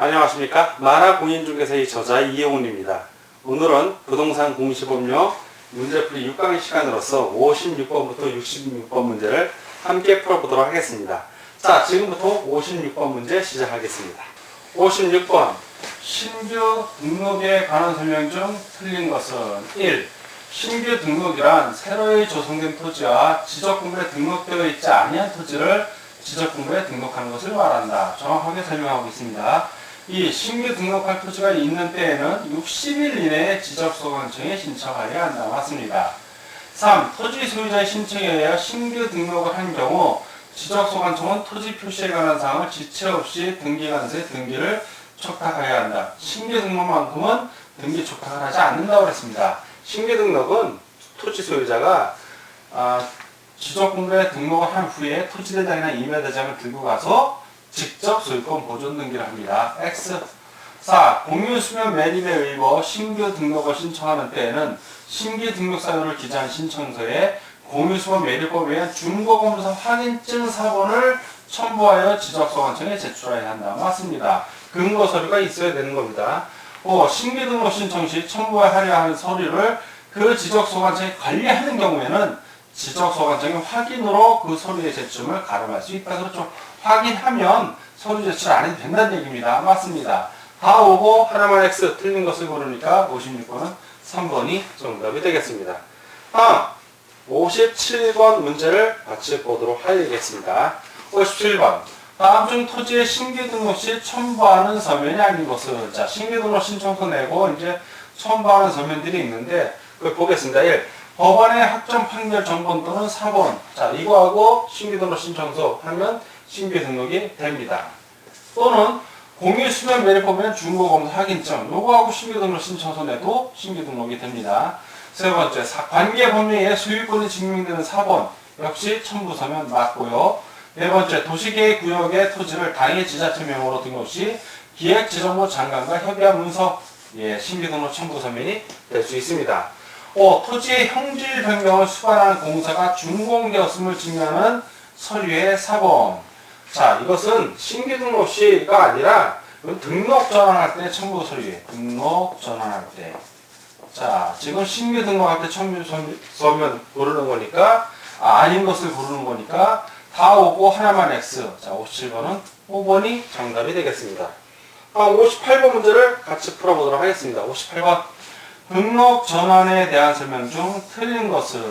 안녕하십니까 만화 공인중개사의 저자 이혜훈입니다. 오늘은 부동산 공시법령 문제풀이 6강의 시간으로서 56번부터 66번 문제를 함께 풀어보도록 하겠습니다. 자 지금부터 56번 문제 시작하겠습니다. 56번 신규 등록에 관한 설명 중 틀린 것은 1. 신규 등록이란 새로이 조성된 토지와 지적공부에 등록되어 있지 아니한 토지를 지적 공부에 등록하는 것을 말한다. 정확하게 설명하고 있습니다. 이 신규 등록할 토지가 있는 때에는 60일 이내에 지적소관청에 신청하여야 한다. 맞습니다. 3. 토지 소유자의 신청에 의하여 신규 등록을 한 경우 지적소관청은 토지 표시에 관한 사항을 지체 없이 등기관서에 등기를 촉탁하여야 한다. 신규 등록만큼은 등기 촉탁을 하지 않는다고 그랬습니다. 신규 등록은 토지 소유자가 아, 지적공부에 등록을 한 후에 토지대장이나 임야대장을 들고 가서 직접 소유권 보존 등기를 합니다. X 4. 공유수면 매립에 의거 신규 등록을 신청하는 때에는 신규 등록 사유를 기재한 신청서에 공유수면 매립법에 의한 중고검사 확인증 사본을 첨부하여 지적소관청에 제출해야 한다. 맞습니다. 근거 서류가 있어야 되는 겁니다. 5. 신규 등록 신청 시 첨부하려 하는 서류를 그 지적소관청에 관리하는 경우에는 지적 소관청이 확인으로 그 서류의 제출을 가름할 수 있다. 그렇죠. 확인하면 서류 제출 안 해도 된다는 얘기입니다. 맞습니다. 다 오고 하나만 X 틀린 것을 고르니까 56번은 3번이 정답이 되겠습니다. 다음 57번 문제를 같이 보도록 하겠습니다. 57번 다음 중 토지의 신규 등록 시 첨부하는 서면이 아닌 것은 자 신규 등록 신청서 내고 이제 첨부하는 서면들이 있는데 그 보겠습니다. 1. 법원의 학점 판결 정본 또는 사본 자 이거하고 신규 등록 신청서 하면 신규 등록이 됩니다. 또는 공유 수면 매립법에는 중고검사 확인증 요거하고 신규 등록 신청서 내도 신규 등록이 됩니다. 세 번째 사- 관계 법령에 소유권이 증명되는 사본 역시 첨부 서면 맞고요. 네 번째 도시계획 구역의 토지를 당해 지자체 명으로 등록 시 기획재정부 장관과 협의한 문서 예, 신규 등록 첨부 서면이 될 수 있습니다. 5. 토지의 형질 변경을 수반하는 공사가 준공되었음을 증명하는 서류의 사본. 자, 이것은 신규 등록 시가 아니라 등록 전환할 때 첨부 서류에 등록 전환할 때. 자, 지금 신규 등록할 때 첨부 서- 서면 고르는 거니까 아, 아닌 것을 고르는 거니까 다 오고 하나만 X. 자, 57번은 5번이 정답이 되겠습니다. 아, 58번 문제를 같이 풀어보도록 하겠습니다. 58번. 등록 전환에 대한 설명 중 틀린 것은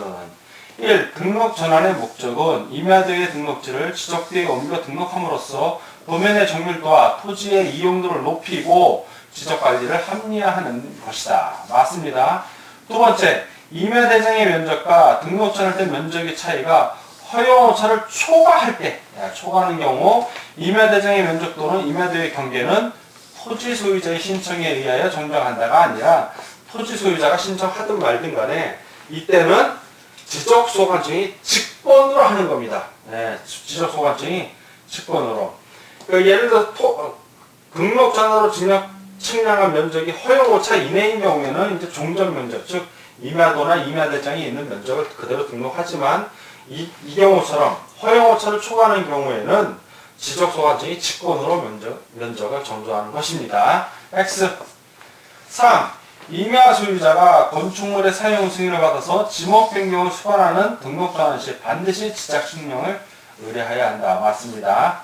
1. 등록 전환의 목적은 임야도의 등록지를 지적지에 옮겨 등록함으로써 도면의 정밀도와 토지의 이용도를 높이고 지적 관리를 합리화하는 것이다. 맞습니다. 두 번째, 임야대장의 면적과 등록 전할 때 면적의 차이가 허용 오차를 초과할 때, 야, 초과하는 경우 임야대장의 면적 또는 임야도의 경계는 토지 소유자의 신청에 의하여 정정한다가 아니라 토지 소유자가 신청하든 말든 간에 이때는 지적 소관청이 직권으로 하는 겁니다. 네, 지적 소관청이 직권으로. 그 예를 들어 토, 어, 등록 전화로 증명 측량한 면적이 허용 오차 이내인 경우에는 이제 종전 면적, 즉 임야도나 임야대장이 있는 면적을 그대로 등록하지만 이, 이 경우처럼 허용 오차를 초과하는 경우에는 지적소관청이 직권으로 면적, 면적을 정조하는 것입니다. X 3. 임야 소유자가 건축물의 사용 승인을 받아서 지목 변경을 수반하는 등록 전환 시 반드시 지적 증명을 의뢰해야 한다. 맞습니다.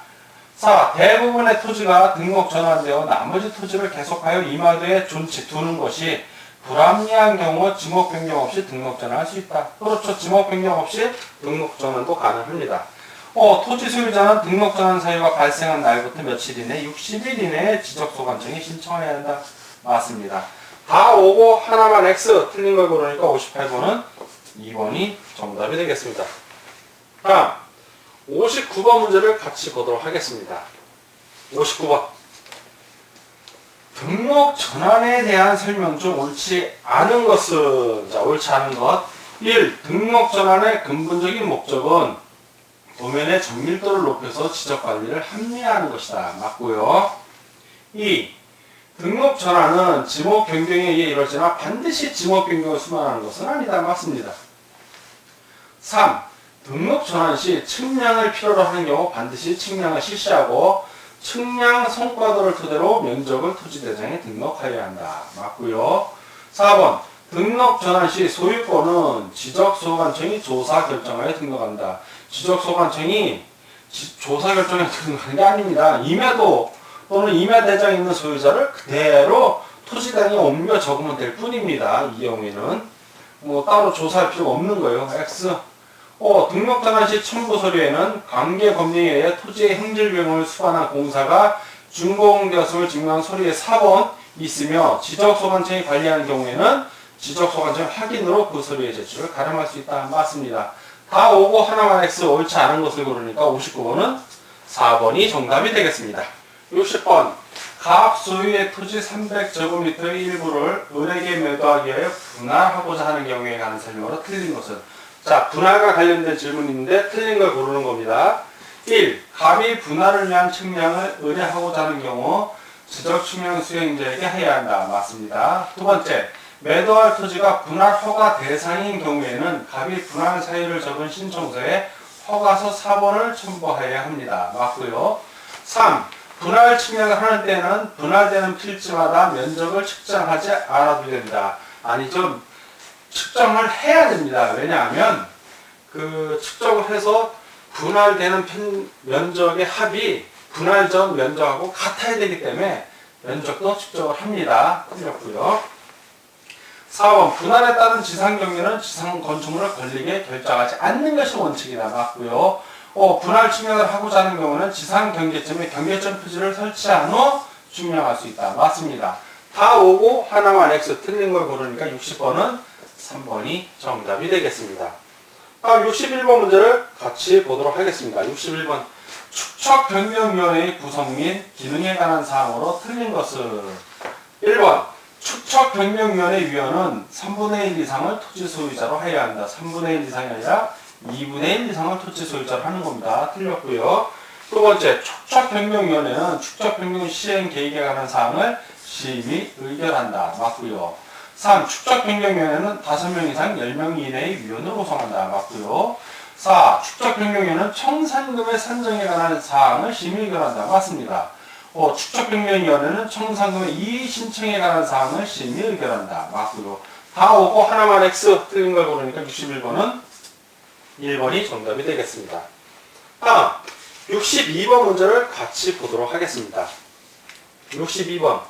4. 대부분의 토지가 등록 전환되어 나머지 토지를 계속하여 임야도에 존치 두는 것이 불합리한 경우 지목 변경 없이 등록 전환할 수 있다. 그렇죠. 지목 변경 없이 등록 전환도 가능합니다. 어, 토지 소유자는 등록 전환 사유가 발생한 날부터 며칠 이내 60일 이내에 지적 소관청에 신청해야 한다. 맞습니다. 다 오고 하나만 X 틀린 걸 고르니까 58번은 2번이 정답이 되겠습니다. 다음 59번 문제를 같이 보도록 하겠습니다. 59번 등록 전환에 대한 설명 중 옳지 않은 것은 자 옳지 않은 것 1. 등록 전환의 근본적인 목적은 도면의 정밀도를 높여서 지적 관리를 합리화하는 것이다. 맞고요. 2. 등록 전환은 지목 변경에 의해 이루어지나 반드시 지목 변경을 수반하는 것은 아니다. 맞습니다. 3. 등록 전환 시 측량을 필요로 하는 경우 반드시 측량을 실시하고 측량 성과도를 토대로 면적을 토지 대장에 등록하여야 한다. 맞고요. 4번 등록 전환 시 소유권은 지적소관청이 조사 결정하여 등록한다. 지적소관청이 지- 조사 결정에 등록하는 게 아닙니다. 임야도 또는 임야 대장에 있는 소유자를 그대로 토지당에 옮겨 적으면 될 뿐입니다. 이 경우에는 뭐 따로 조사할 필요가 없는 거예요. X. 어, 등록 전환 시 첨부 서류에는 관계 법령에 의해 토지의 행질 비용을 수반한 공사가 준공되었음을 증명한 서류에 4번 있으며 지적소관청이 관리하는 경우에는 지적소관청 확인으로 그 서류의 제출을 가름할 수 있다. 맞습니다. 다 오고 하나만 X 옳지 않은 것을 고르니까 59번은 4번이 정답이 되겠습니다. 60번 각 소유의 토지 300제곱미터의 일부를 은행에 매도하기 위해 분할하고자 하는 경우에 관한 설명으로 틀린 것은 자 분할과 관련된 질문인데 틀린 걸 고르는 겁니다. 1. 갑이 분할을 위한 측량을 의뢰하고자 하는 경우 지적 측량 수행자에게 해야 한다. 맞습니다. 두 번째 매도할 토지가 분할 허가 대상인 경우에는 갑이 분할 사유를 적은 신청서에 허가서 4번을 첨부해야 합니다. 맞고요. 3. 분할 측량을 하는 때는 분할되는 필지마다 면적을 측정하지 않아도 된다. 아니죠. 측정을 해야 됩니다. 왜냐하면 그 측정을 해서 분할되는 편- 면적의 합이 분할 전 면적하고 같아야 되기 때문에 면적도 측정을 합니다. 틀렸고요. 4번 분할에 따른 지상 경계는 지상 건축물을 걸리게 결정하지 않는 것이 원칙이다. 맞고요. 어, 분할 측량을 하고자 하는 경우는 지상 경계점에 경계점 표지를 설치한 후 측량할 수 있다. 맞습니다. 다 오고 하나만 X 틀린 걸 고르니까 60번은 3번이 정답이 되겠습니다. 다음 61번 문제를 같이 보도록 하겠습니다. 61번 축척 변경위원회의 구성 및 기능에 관한 사항으로 틀린 것은 1번 축척 변경위원회 위원은 3분의 1 이상을 토지 소유자로 해야 한다. 3분의 1 이상이 아니라 2분의 1 이상을 토지 소유자로 하는 겁니다. 틀렸고요. 두 번째, 축척 변경위원회는 축척 변경 시행 계획에 관한 사항을 심의 의결한다. 맞고요. 3. 축척 변경위원회는 5명 이상 10명 이내의 위원을 구성한다. 맞고요. 4. 축척 변경위원회는 청산금의 산정에 관한 사항을 심의 의결한다. 맞습니다. 어, 축척 변경위원회는 청산금의 이의 신청에 관한 사항을 심의 의결한다. 맞고요. 다 오고 하나만 X 틀린 걸 고르니까 61번은 1번이 정답이 되겠습니다. 다음 62번 문제를 같이 보도록 하겠습니다. 62번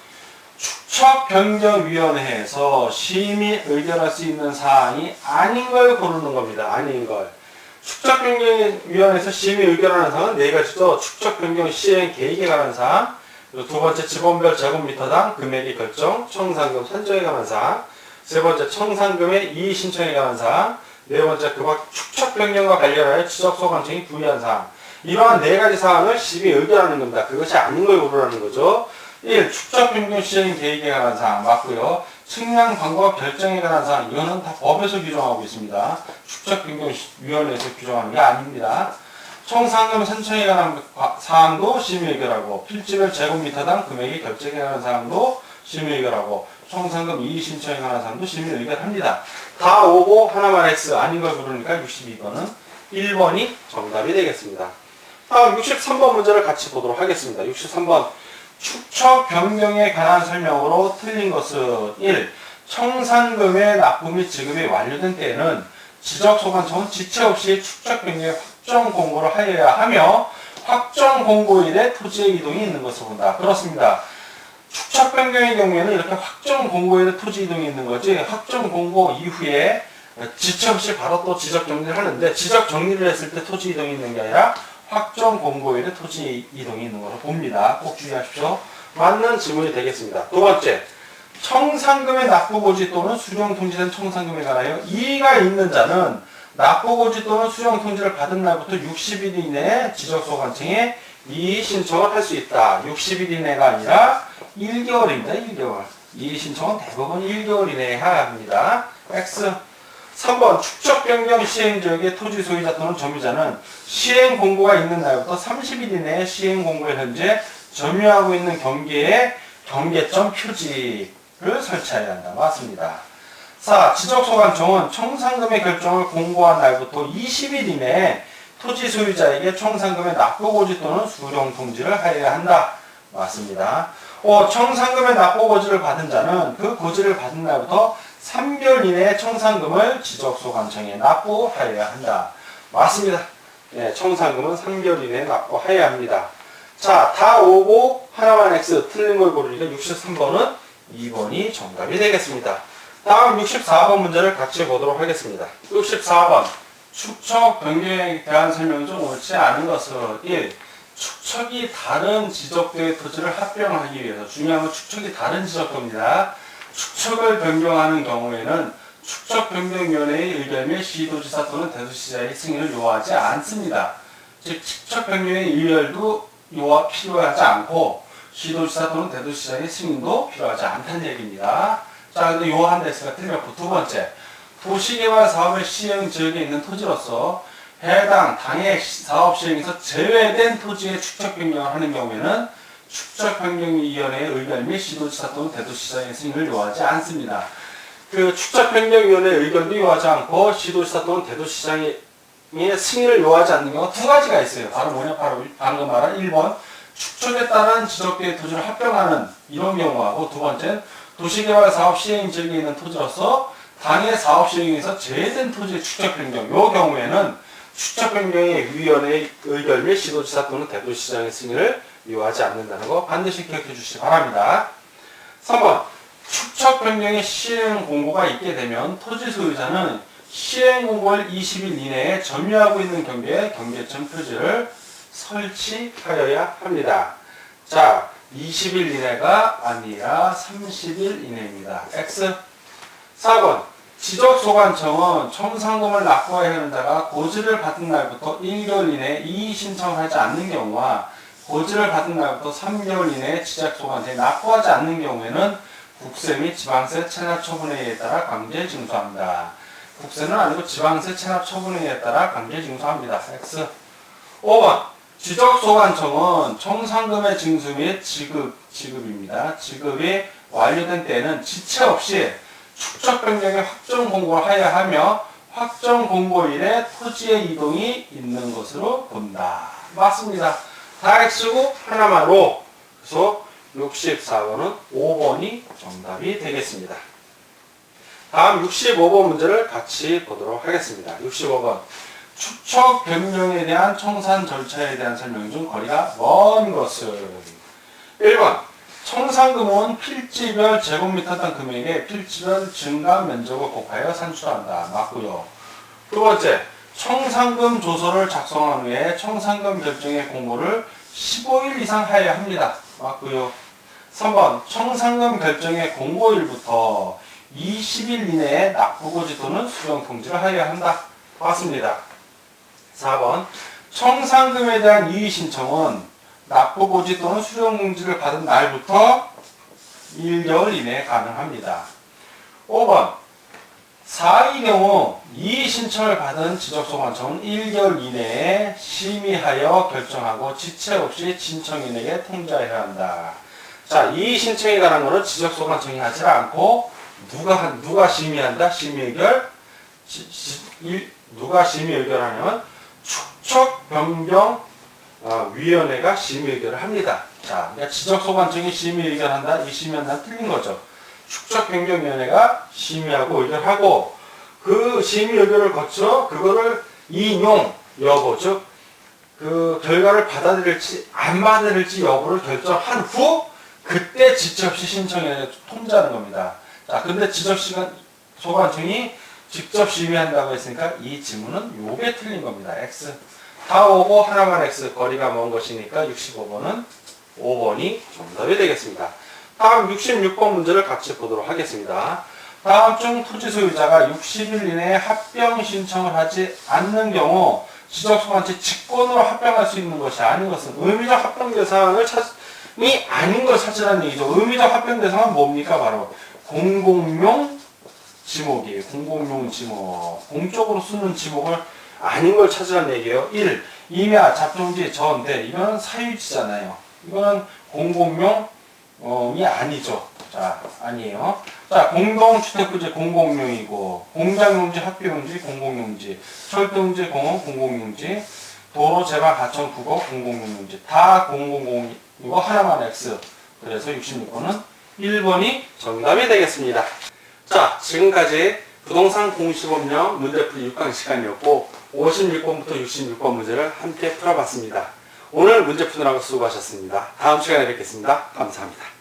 축척 변경위원회에서 심의 의결할 수 있는 사항이 아닌 걸 고르는 겁니다. 아닌 걸. 축척 변경위원회에서 심의 의결하는 사항은 네 가지죠. 축척 변경 시행 계획에 관한 사항, 두 번째 지번별 제곱미터당 금액의 결정, 청산금 산정에 관한 사항, 세 번째 청산금의 이의 신청에 관한 사항, 네 번째 그밖 축척 변경과 관련하여 지적소관청이 부의한 사항. 이러한 네 가지 사항을 심의 의결하는 겁니다. 그것이 아닌 걸 고르라는 거죠. 1. 축적 변경 시행 계획에 관한 사항 맞고요. 측량 방법 결정에 관한 사항 이거는 다 법에서 규정하고 있습니다. 축적 변경 시- 위원회에서 규정하는 게 아닙니다. 청산금 선청에 관한 과- 사항도 심의 의결하고 필지별 제곱미터당 금액의 결정에 관한 사항도 심의 의결하고 청산금 이의 신청에 관한 사항도 심의 의결합니다. 다 오고 하나만 X 아닌 걸 고르니까 62번은 1번이 정답이 되겠습니다. 다음 63번 문제를 같이 보도록 하겠습니다. 63번 축척 변경에 관한 설명으로 틀린 것은 1. 청산금의 납부 및 지급이 완료된 때에는 지적소관청은 지체 없이 축척 변경의 확정 공고를 하여야 하며 확정 공고일에 토지의 이동이 있는 것을 본다. 그렇습니다. 축척 변경의 경우에는 이렇게 확정 공고일에 토지 이동이 있는 거지 확정 공고 이후에 지체 없이 바로 또 지적 정리를 하는데 지적 정리를 했을 때 토지 이동이 있는 게 아니라 확정 공고일에 토지 이동이 있는 것을 봅니다. 꼭 주의하십시오. 맞는 질문이 되겠습니다. 두 번째, 청산금의 납부고지 또는 수령 통지된 청산금에 관하여 이의가 있는 자는 납부고지 또는 수령 통지를 받은 날부터 60일 이내에 지적소관청에 이의 신청을 할 수 있다. 60일 이내가 아니라 1개월입니다. 1개월. 이의 신청은 대부분 1개월 이내에 해야 합니다. X. 3번 축적 변경 시행 지역의 토지 소유자 또는 점유자는 시행 공고가 있는 날부터 30일 이내에 시행 공고에 현재 점유하고 있는 경계에 경계점 표지를 설치해야 한다. 맞습니다. 4. 지적소관청은 청산금의 결정을 공고한 날부터 20일 이내에 토지 소유자에게 청산금의 납부 고지 또는 수령 통지를 하여야 한다. 맞습니다. 어, 청산금의 납부 고지를 받은 자는 그 고지를 받은 날부터 3개월 이내에 청산금을 지적소관청에 납부하여야 한다. 맞습니다. 네, 청산금은 3개월 이내에 납부하여야 합니다. 자, 다 오고 하나만 X 틀린 걸 고르니까 63번은 2번이 정답이 되겠습니다. 다음 64번 문제를 같이 보도록 하겠습니다. 64번. 축척 변경에 대한 설명이 좀 옳지 않은 것은 1. 축척이 다른 지적도의 토지를 합병하기 위해서 중요한 건 축척이 다른 지적도입니다. 축척을 변경하는 경우에는 축척 변경위원회의 의결 및 시도지사 또는 대도시장의 승인을 요하지 않습니다. 즉 축척 변경의 의결도 요하 필요하지 않고 시도지사 또는 대도시장의 승인도 필요하지 않다는 얘기입니다. 자, 근데 요한 데스가 틀렸고 두 번째 도시개발 사업의 시행 지역에 있는 토지로서 해당 당해 사업 시행에서 제외된 토지의 축척 변경을 하는 경우에는 축척 변경위원회의 의결 및 시도지사 또는 대도시장의 승인을 요하지 않습니다. 그 축척 변경위원회의 의견도 요하지 않고 시도지사 또는 대도시장의 승인을 요하지 않는 경우가 두 가지가 있어요. 바로 뭐냐? 바로 방금 말한 1번 축척에 따른 지적계의 토지를 합병하는 이런 경우하고 두 번째는 도시개발 사업 시행 지역에 있는 토지로서 당해 사업 시행에서 제외된 토지의 축척 변경. 요 경우에는 변경의 위원회의 의결 및 시도지사 또는 대도시장의 승인을 요하지 않는다는 거 반드시 기억해 주시기 바랍니다. 3번 축척 변경의 시행 공고가 있게 되면 토지 소유자는 시행 공고일 20일 이내에 점유하고 있는 경계에 경계점 표지를 설치하여야 합니다. 자, 20일 이내가 아니라 30일 이내입니다. X 4번 지적소관청은 청산금을 납부해야 하는 자가 고지를 받은 날부터 1개월 이내에 이의 신청을 하지 않는 경우와 고지를 받은 날부터 3개월 이내에 지적소관청에 납부하지 않는 경우에는 국세 및 지방세 체납 처분회의에 따라 강제 징수합니다. 국세는 아니고 지방세 체납 처분회의에 따라 강제 징수합니다. X 5번 지적소관청은 청산금의 징수 및 지급, 지급입니다. 지급이 완료된 때에는 지체 없이 축척 변경의 확정 공고를 하여야 하며 확정 공고일에 토지의 이동이 있는 것으로 본다. 맞습니다. 다 X고 하나만 로. 그래서 64번은 5번이 정답이 되겠습니다. 다음 65번 문제를 같이 보도록 하겠습니다. 65번. 축척 변경에 대한 청산 절차에 대한 설명 중 거리가 먼 것은 1번 청산금은 필지별 제곱미터당 금액의 필지별 증가 면적을 곱하여 산출한다. 맞고요. 두 번째, 청산금 조서를 작성한 후에 청산금 결정의 공고를 15일 이상 하여야 합니다. 맞고요. 3번, 청산금 결정의 공고일부터 20일 이내에 납부고지 또는 수령 통지를 하여야 한다. 맞습니다. 4번, 청산금에 대한 이의 신청은 납부고지 또는 수령공지를 받은 날부터 1개월 이내에 가능합니다. 5번 4의 경우 이의 신청을 받은 지적소관청은 1개월 이내에 심의하여 결정하고 지체 없이 신청인에게 통지해야 한다. 자, 이의 신청에 관한 것은 지적소관청이 하지 않고 누가 한- 누가 심의한다? 심의 의결 지- 지- 일- 누가 심의 의결하냐면 축척 변경 어, 위원회가 심의 의결을 합니다. 자, 그러니까 지적 소관청이 심의 의결한다, 이 심의한다 틀린 거죠. 축척변경위원회가 심의하고 의결하고 그 심의 의결을 거쳐 그거를 인용 여부 즉 그 결과를 받아들일지 안 받아들일지 여부를 결정한 후 그때 없이 신청해 통지하는 겁니다. 자, 근데 지적소관청이 직접 심의한다고 했으니까 이 지문은 요게 틀린 겁니다. X. 다 오고 하나만 X 거리가 먼 것이니까 65번은 5번이 정답이 되겠습니다. 다음 66번 문제를 같이 보도록 하겠습니다. 다음 중 토지 소유자가 60일 이내에 합병 신청을 하지 않는 경우 지적소관청 직권으로 합병할 수 있는 것이 아닌 것은 의미적 합병 대상을 찾이 아닌 걸 찾으라는 얘기죠. 의미적 합병 대상은 뭡니까? 바로 공공용 지목이에요. 공공용 지목. 공적으로 쓰는 지목을 아닌 걸 찾으라는 얘기예요. 1. 임야, 잡종지, 전대. 이거는 사유지잖아요. 이거는 공공용이 아니죠. 자, 아니에요. 자, 공동주택부지 공공용이고, 공장용지, 학교용지, 공공용지, 철도용지, 공원, 공공용지, 도로 제방 하천 국어 공공용지 다 공공공이고 하나만 X. 그래서 66번은 1번이 정답이 되겠습니다. 자, 지금까지 부동산 공시법령 문제풀이 6강 시간이었고 56번부터 66번 문제를 함께 풀어봤습니다. 오늘 문제 푸느라고 수고하셨습니다. 다음 시간에 뵙겠습니다. 감사합니다.